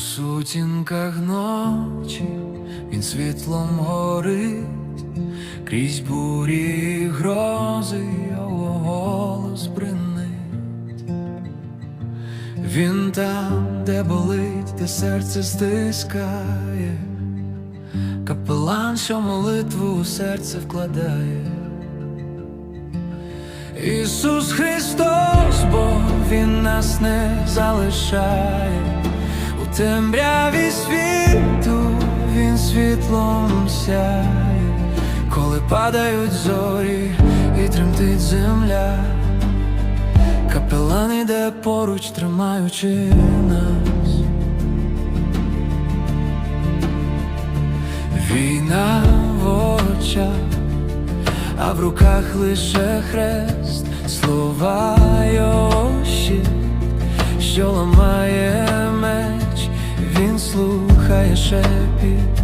сутінках ночі він світлом горить, крізь бурі грози його голос бринить. Він там, де болить, де серце стискає, капелан, що молитву у серце вкладає. Ісус Христос, бо Він нас не залишає у темряві світу, Він світлом сяє, коли падають зорі і тремтить земля, капелан іде поруч, тримаючи нас. Війна в очах а в руках лише хрест, слова його що ламає слухає шепіт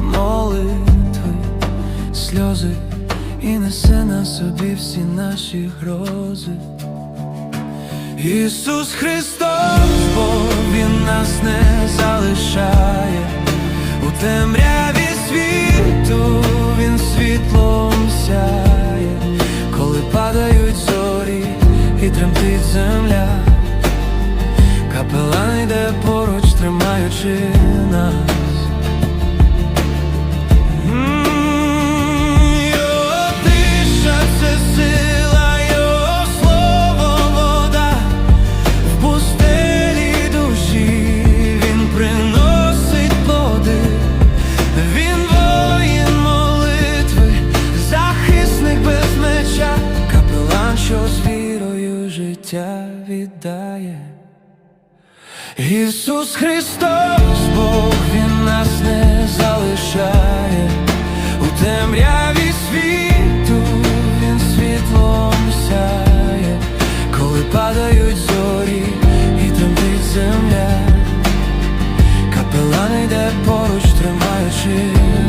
молитви, сльози і несе на собі всі наші грози. Ісус Христос, бо Він нас не залишає у темряві світу, Він світлом сяє, коли падають зорі і тремтить земля, віддає. Ісус Христос, Бог, Він нас не залишає у темряві світу, Він світлом сяє, коли падають зорі і тремтить земля, капелан йде поруч, тримаючи